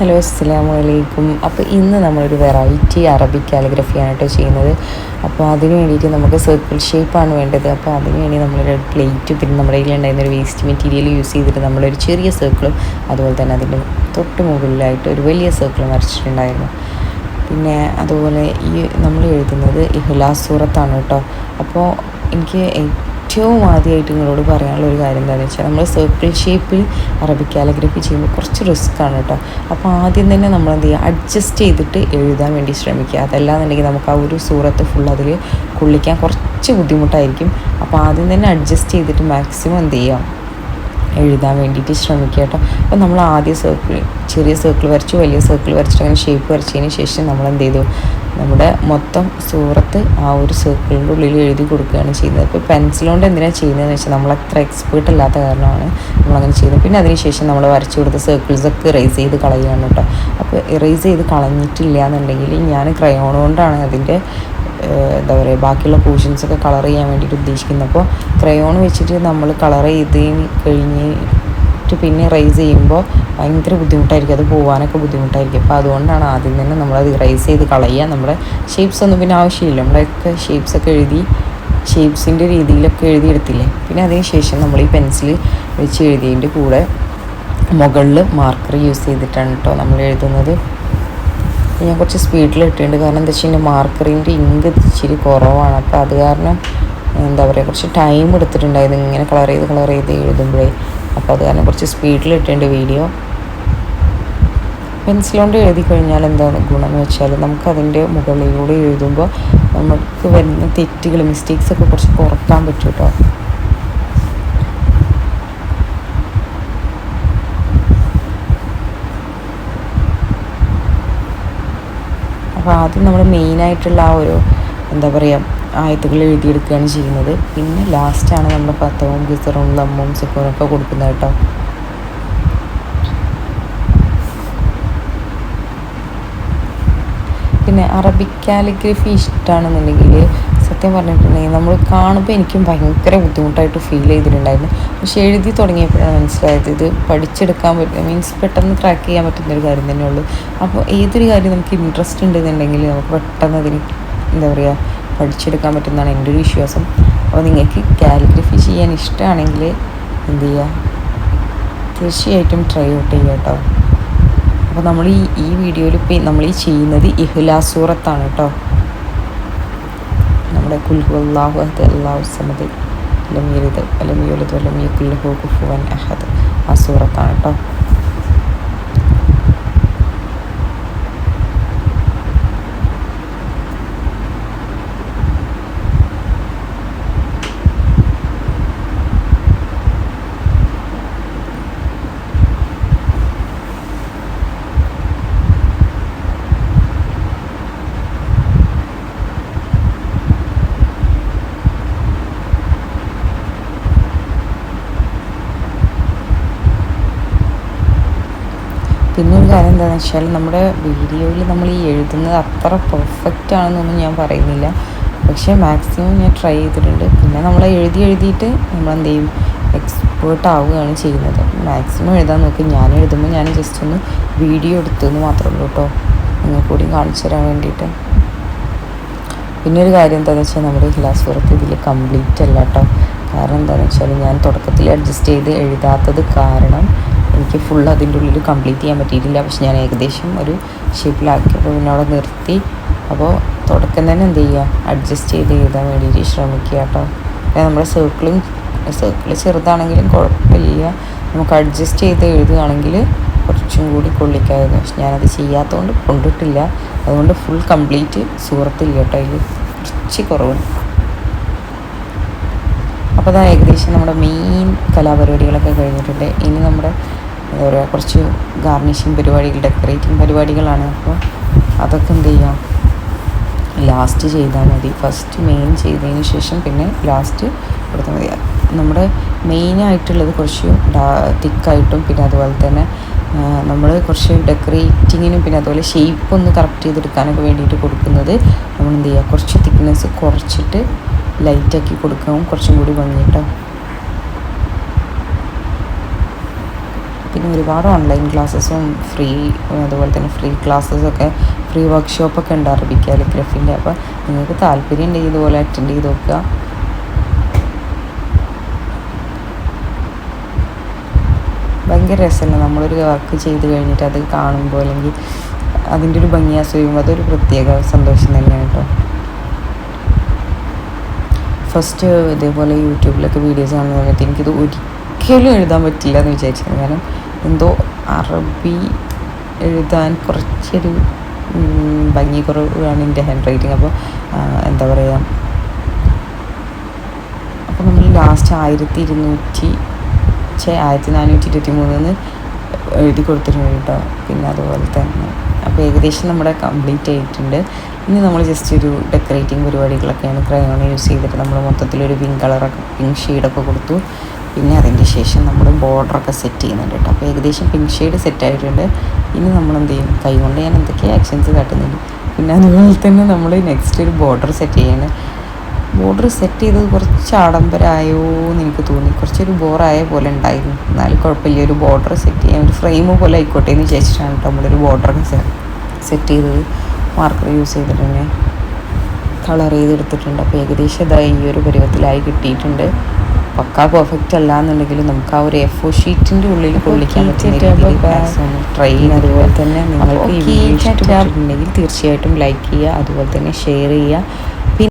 Hello അസ്സാം വലൈക്കും അപ്പോൾ ഇന്ന് നമ്മളൊരു വെറൈറ്റി അറബിക് കാലിഗ്രഫിയാണ് കേട്ടോ ചെയ്യുന്നത്. അപ്പോൾ അതിന് വേണ്ടിയിട്ട് നമുക്ക് സർക്കിൾ ഷേപ്പാണ് വേണ്ടത്. അപ്പോൾ അതിന് വേണ്ടി നമ്മളൊരു പ്ലേറ്റ് പിന്നെ നമ്മുടെ കയ്യിലുണ്ടായിരുന്ന ഒരു വേസ്റ്റ് മെറ്റീരിയൽ യൂസ് ചെയ്തിട്ട് നമ്മളൊരു ചെറിയ സർക്കിളും അതുപോലെ തന്നെ അതിന്റെ തൊട്ട് മുകളിലായിട്ട് ഒരു വലിയ സർക്കിളും വരച്ചിട്ടുണ്ടായിരുന്നു. പിന്നെ അതുപോലെ ഈ നമ്മൾ എഴുതുന്നത് ഇഹ്ലാസ് സൂറത്താണ് കേട്ടോ. അപ്പോൾ എനിക്ക് ഏറ്റവും ആദ്യമായിട്ട് നിങ്ങളോട് പറയാനുള്ള ഒരു കാര്യം എന്താണെന്ന് വെച്ചാൽ നമ്മൾ സർക്കിൾ ഷേപ്പിൽ അറബി കാലിഗ്രഫി ചെയ്യുമ്പോൾ കുറച്ച് റിസ്ക് ആണ് കേട്ടോ അപ്പോൾ ആദ്യം തന്നെ നമ്മൾ എന്ത് ചെയ്യുക? അഡ്ജസ്റ്റ് ചെയ്തിട്ട് എഴുതാൻ വേണ്ടി ശ്രമിക്കുക. അതല്ലാന്നുണ്ടെങ്കിൽ നമുക്ക് ആ ഒരു സൂറത്ത് ഫുൾ അതിൽ കൊള്ളിക്കാൻ കുറച്ച് ബുദ്ധിമുട്ടായിരിക്കും. അപ്പോൾ ആദ്യം തന്നെ അഡ്ജസ്റ്റ് ചെയ്തിട്ട് മാക്സിമം എന്ത് ചെയ്യാം എഴുതാൻ വേണ്ടിയിട്ട് ശ്രമിക്കുക കേട്ടോ അപ്പോൾ നമ്മൾ ആദ്യം സർക്കിൾ ചെറിയ സർക്കിൾ വരച്ചു വലിയ സർക്കിൾ വരച്ചിട്ട് അങ്ങനെ ഷേപ്പ് വരച്ചതിന് ശേഷം നമ്മൾ എന്ത് ചെയ്തു? നമ്മുടെ മൊത്തം സൂറത്ത് ആ ഒരു സർക്കിളിന്റെ ഉള്ളിൽ എഴുതി കൊടുക്കുകയാണ് ചെയ്യുന്നത്. ഇപ്പോൾ പെൻസിലുകൊണ്ട് എന്തിനാണ് ചെയ്യുന്നതെന്ന് വെച്ചാൽ നമ്മൾ അത്ര എക്സ്പേർട്ട് അല്ലാത്ത കാരണമാണ് നമ്മളങ്ങനെ ചെയ്യുന്നത്. പിന്നെ അതിനുശേഷം നമ്മൾ വരച്ചു കൊടുത്ത സർക്കിൾസൊക്കെ ഇറേസ് ചെയ്ത് കളയുകയാണ് കേട്ടോ. അപ്പോൾ ഇറേസ് ചെയ്ത് കളഞ്ഞിട്ടില്ല എന്നുണ്ടെങ്കിൽ ഞാൻ ക്രയോൺ കൊണ്ടാണ് അതിന്റെ എന്താ പറയുക ബാക്കിയുള്ള പോർഷൻസൊക്കെ കളർ ചെയ്യാൻ വേണ്ടിയിട്ട് ഉദ്ദേശിക്കുന്നത്. അപ്പോൾ ക്രയോൺ വെച്ചിട്ട് നമ്മൾ കളർ ചെയ്ത് കഴിഞ്ഞിട്ട് പിന്നെ റൈസ് ചെയ്യുമ്പോൾ ഭയങ്കര ബുദ്ധിമുട്ടായിരിക്കും. അത് പോകാനൊക്കെ ബുദ്ധിമുട്ടായിരിക്കും. അപ്പോൾ അതുകൊണ്ടാണ് ആദ്യം തന്നെ നമ്മളത് റൈസ് ചെയ്ത് കളയുക. നമ്മുടെ ഷേപ്സ് ഒന്നും പിന്നെ ആവശ്യമില്ല. നമ്മളൊക്കെ ഷേപ്സൊക്കെ എഴുതി ഷേപ്സിന്റെ രീതിയിലൊക്കെ എഴുതിയെടുത്തില്ലേ? പിന്നെ അതിന് ശേഷം നമ്മൾ ഈ പെൻസിൽ വെച്ച് എഴുതിയതിന്റെ കൂടെ മുകളിൽ മാർക്കർ യൂസ് ചെയ്തിട്ടാണ് കേട്ടോ നമ്മൾ എഴുതുന്നത്. ഞാൻ കുറച്ച് സ്പീഡിൽ ഇട്ടിട്ടുണ്ട്. കാരണം എന്താ വെച്ച് കഴിഞ്ഞാൽ മാർക്കറിന്റെ ഇങ്ക് ഇച്ചിരി കുറവാണ്. അപ്പോൾ അത് കാരണം എന്താ പറയുക കുറച്ച് ടൈം എടുത്തിട്ടുണ്ടായിരുന്നു. ഇങ്ങനെ കളർ ചെയ്ത് കളർ ചെയ്ത് എഴുതുമ്പോഴേ. അപ്പോൾ അത് കാരണം കുറച്ച് സ്പീഡിൽ ഇട്ടേണ്ട വീഡിയോ പെൻസിൽ കൊണ്ട് എഴുതി കഴിഞ്ഞാൽ എന്താണ് ഗുണം എന്ന് വെച്ചാൽ നമുക്കതിന്റെ മുകളിലൂടെ എഴുതുമ്പോൾ നമുക്ക് വരുന്ന തെറ്റുകൾ മിസ്റ്റേക്സ് ഒക്കെ കുറച്ച് കുറയ്ക്കാൻ പറ്റും കേട്ടോ അപ്പോൾ ആദ്യം നമ്മൾ മെയിനായിട്ടുള്ള ആ ഒരു എന്താ പറയുക ആയത്തുകൾ എഴുതിയെടുക്കുകയാണ് ചെയ്യുന്നത്. പിന്നെ ലാസ്റ്റാണ് നമ്മൾ പത്തവും ഗിസറും ലമ്മും സുഖവും ഒക്കെ കൊടുക്കുന്നത് കേട്ടോ. പിന്നെ അറബിക് കാലിഗ്രഫി ഇഷ്ടമാണെന്നുണ്ടെങ്കിൽ സത്യം പറഞ്ഞിട്ടുണ്ടെങ്കിൽ നമ്മൾ കാണുമ്പോൾ എനിക്കും ഭയങ്കര ബുദ്ധിമുട്ടായിട്ട് ഫീൽ ചെയ്തിട്ടുണ്ടായിരുന്നു. പക്ഷേ എഴുതി തുടങ്ങിയപ്പോഴാണ് മനസ്സിലായത് ഇത് പഠിച്ചെടുക്കാൻ പറ്റും മീൻസ് പെട്ടെന്ന് ട്രാക്ക് ചെയ്യാൻ പറ്റുന്ന ഒരു കാര്യം തന്നെയുള്ളൂ. അപ്പോൾ ഏതൊരു കാര്യം നമുക്ക് ഇൻട്രസ്റ്റ് ഉണ്ടെന്നുണ്ടെങ്കിൽ നമുക്ക് പെട്ടെന്ന് അതിന് എന്താ പറയുക പഠിച്ചെടുക്കാൻ പറ്റുന്നതാണ് എന്റെ ഒരു വിശ്വാസം. അപ്പോൾ നിങ്ങൾക്ക് കാലിഗ്രഫി ചെയ്യാൻ ഇഷ്ടമാണെങ്കിൽ എന്ത് ചെയ്യുക? തീർച്ചയായിട്ടും ട്രൈ ഔട്ട് ചെയ്യുക കേട്ടോ. അപ്പോൾ നമ്മൾ ഈ ഈ വീഡിയോയിൽ ഇപ്പോൾ നമ്മൾ ഈ ചെയ്യുന്നത് ഇഹ്ലാസൂറത്താണ് കേട്ടോ. നമ്മുടെ കുൽഹുല്ലാഹു അഹദ് അള്ളാഹു സമദ് ലം യലിദ് വലം യൂലിദ് കുഫുവൻ അഹദ് ആ സൂറത്താണ് കേട്ടോ. പിന്നെ ഒരു കാര്യം എന്താണെന്ന് വെച്ചാൽ നമ്മുടെ വീഡിയോയിൽ നമ്മൾ ഈ എഴുതുന്നത് അത്ര പെർഫെക്റ്റ് ആണെന്നൊന്നും ഞാൻ പറയുന്നില്ല. പക്ഷേ മാക്സിമം ഞാൻ ട്രൈ ചെയ്തിട്ടുണ്ട്. പിന്നെ നമ്മൾ എഴുതി എഴുതിയിട്ട് നമ്മൾ എന്ത് ചെയ്യും എക്സ്പേർട്ട് ആവുകയാണ് ചെയ്യുന്നത്. മാക്സിമം എഴുതാൻ നോക്കി. ഞാൻ എഴുതുമ്പോൾ ഞാൻ ജസ്റ്റ് ഒന്ന് വീഡിയോ എടുത്തെന്ന് മാത്രമേ ഉള്ളൂ കേട്ടോ. നിങ്ങൾ കൂടി കാണിച്ചു തരാൻ വേണ്ടിയിട്ട്. പിന്നെ ഒരു കാര്യം എന്താണെന്ന് വെച്ചാൽ നമ്മുടെ ഹിലാസ് പുറത്ത് ഇതിൽ കംപ്ലീറ്റ് അല്ല കേട്ടോ. കാരണം എന്താണെന്ന് വെച്ചാൽ ഞാൻ തുടക്കത്തിൽ അഡ്ജസ്റ്റ് ചെയ്ത് എഴുതാത്തത് കാരണം എനിക്ക് ഫുൾ അതിന്റെ ഉള്ളിൽ കംപ്ലീറ്റ് ചെയ്യാൻ പറ്റിയിട്ടില്ല. പക്ഷെ ഞാൻ ഏകദേശം ഒരു ഷേപ്പിലാക്കിയപ്പോൾ പിന്നെ അവിടെ നിർത്തി. അപ്പോൾ തുടക്കം തന്നെ എന്ത് ചെയ്യുക? അഡ്ജസ്റ്റ് ചെയ്ത് എഴുതാൻ വേണ്ടിയിട്ട് ശ്രമിക്കുക കേട്ടോ. നമ്മുടെ സർക്കിളും സർക്കിൾ ചെറുതാണെങ്കിലും കുഴപ്പമില്ല. നമുക്ക് അഡ്ജസ്റ്റ് ചെയ്ത് എഴുതുകയാണെങ്കിൽ കുറച്ചും കൂടി കൊള്ളിക്കായിരുന്നു. പക്ഷെ ഞാനത് ചെയ്യാത്തതുകൊണ്ട് കൊണ്ടിട്ടില്ല. അതുകൊണ്ട് ഫുൾ കംപ്ലീറ്റ് സൂറത്തില്ല കേട്ടോ അതിൽ. കുറച്ച് കുറവുണ്ട്. അപ്പോൾ അതാ ഏകദേശം നമ്മുടെ മെയിൻ കലാപരിപാടികളൊക്കെ കഴിഞ്ഞിട്ടുണ്ട്. ഇനി നമ്മുടെ പറയുക കുറച്ച് ഗാർണിഷിങ് പരിപാടികൾ ഡെക്കറേറ്റിംഗ് പരിപാടികളാണ്. അപ്പോൾ അതൊക്കെ എന്ത് ചെയ്യാം? ലാസ്റ്റ് ചെയ്താൽ മതി. ഫസ്റ്റ് മെയിൻ ചെയ്തതിന് ശേഷം പിന്നെ ലാസ്റ്റ് കൊടുത്താൽ മതി. നമ്മുടെ മെയിനായിട്ടുള്ളത് കുറച്ച് തിക്കായിട്ടും പിന്നെ അതുപോലെ തന്നെ നമ്മൾ കുറച്ച് ഡെക്കറേറ്റിങ്ങിനും പിന്നെ അതുപോലെ ഷേപ്പ് ഒന്ന് കറക്റ്റ് ചെയ്തെടുക്കാനൊക്കെ വേണ്ടിയിട്ട് കൊടുക്കുന്നത് നമ്മൾ എന്ത് ചെയ്യുക കുറച്ച് തിക്നെസ് കുറച്ചിട്ട് ലൈറ്റാക്കി കൊടുക്കാവും കുറച്ചും കൂടി ഭംഗിയിട്ടോ പിന്നെ ഒരുപാട് ഓൺലൈൻ ക്ലാസ്സസും ഫ്രീ അതുപോലെ തന്നെ ഫ്രീ ക്ലാസ്സസൊക്കെ ഫ്രീ വർക്ക്ഷോപ്പൊക്കെ ഉണ്ട് അറബി കാലിഗ്രഫിന്റെ അപ്പോൾ നിങ്ങൾക്ക് താല്പര്യം ഉണ്ടെങ്കിൽ ഇതുപോലെ അറ്റൻഡ് ചെയ്ത് നോക്കുക. ഭയങ്കര രസമല്ല? നമ്മളൊരു വർക്ക് ചെയ്ത് കഴിഞ്ഞിട്ട് അത് കാണുമ്പോൾ അല്ലെങ്കിൽ അതിന്റെ ഒരു ഭംഗി ആസ്വദിക്കുമ്പോൾ അതൊരു പ്രത്യേക സന്തോഷം തന്നെയാണ് കേട്ടോ. ഫസ്റ്റ് ഇതേപോലെ യൂട്യൂബിലൊക്കെ വീഡിയോസ് കാണുന്ന സമയത്ത് എനിക്കിത് ഒരിക്കലും എഴുതാൻ പറ്റില്ല എന്ന് വിചാരിച്ചിരുന്നു. കാരണം എന്തോ അറബി എഴുതാൻ കുറച്ചൊരു ഭംഗി കുറവാണ് എന്റെ ഹാൻഡ് റൈറ്റിംഗ് അപ്പോൾ എന്താ പറയുക അപ്പോൾ നമ്മൾ ലാസ്റ്റ് ആയിരത്തി ഇരുന്നൂറ്റി ചേ ആയിരത്തി നാനൂറ്റി ഇരുപത്തി മൂന്നിന്ന് എഴുതി കൊടുത്തിട്ടുണ്ട് കേട്ടോ. പിന്നെ അതുപോലെ തന്നെ അപ്പോൾ ഏകദേശം നമ്മുടെ കംപ്ലീറ്റ് ആയിട്ടുണ്ട്. ഇനി നമ്മൾ ജസ്റ്റ് ഒരു ഡെക്കറേറ്റിംഗ് പരിപാടികളൊക്കെയാണ് ക്രയോൺ യൂസ് ചെയ്തിട്ട് നമ്മൾ മൊത്തത്തിലൊരു പിങ്ക് കളറൊക്കെ പിങ്ക് ഷെയ്ഡൊക്കെ കൊടുത്തു. പിന്നെ അതിന്റെ ശേഷം നമ്മൾ ബോർഡറൊക്കെ സെറ്റ് ചെയ്യുന്നുണ്ട് കേട്ടോ. അപ്പോൾ ഏകദേശം പിങ്ക് ഷെയ്ഡ് സെറ്റ് ആയിട്ടുണ്ട്. ഇനി നമ്മൾ എന്ത് ചെയ്യും? കൈകൊണ്ട് ഞാൻ എന്തൊക്കെ ആക്ഷൻസ് കാട്ടുന്നുണ്ട്. പിന്നെ അതുപോലെ തന്നെ നമ്മൾ നെക്സ്റ്റ് ഒരു ബോർഡർ സെറ്റ് ചെയ്യാണ്. ബോർഡർ സെറ്റ് ചെയ്തത് കുറച്ച് ആഡംബരമായോ എന്ന് എനിക്ക് തോന്നി. കുറച്ചൊരു ബോറായ പോലെ ഉണ്ടായിരുന്നു. എന്നാലും കുഴപ്പമില്ല. ഒരു ബോർഡർ സെറ്റ് ചെയ്യാൻ ഒരു ഫ്രെയിം പോലെ ആയിക്കോട്ടെ എന്ന് വിചാരിച്ചിട്ടാണ് കേട്ടോ നമ്മളൊരു ബോർഡർ സെറ്റ് ചെയ്തത്. മാർക്കർ യൂസ് ചെയ്തിട്ടുണ്ട് കളർ ചെയ്തെടുത്തിട്ടുണ്ട്. അപ്പോൾ ഏകദേശം ഇതായി ഈ ഒരു പരുവത്തിലായി കിട്ടിയിട്ടുണ്ട്. പക്കാ പെർഫെക്റ്റ് അല്ല എന്നുണ്ടെങ്കിലും നമുക്ക് ആ ഒരു എഫ് ഒ ഷീറ്റിന്റെ ഉള്ളിൽ കൊള്ളിക്കാൻ പറ്റുന്ന ട്രൈ അതുപോലെ തന്നെ നിങ്ങൾക്ക് ഈ വീഡിയോ ഇഷ്ടപ്പെട്ടിട്ടുണ്ടെങ്കിൽ തീർച്ചയായിട്ടും ലൈക്ക് ചെയ്യുക. അതുപോലെ തന്നെ ഷെയർ ചെയ്യുക.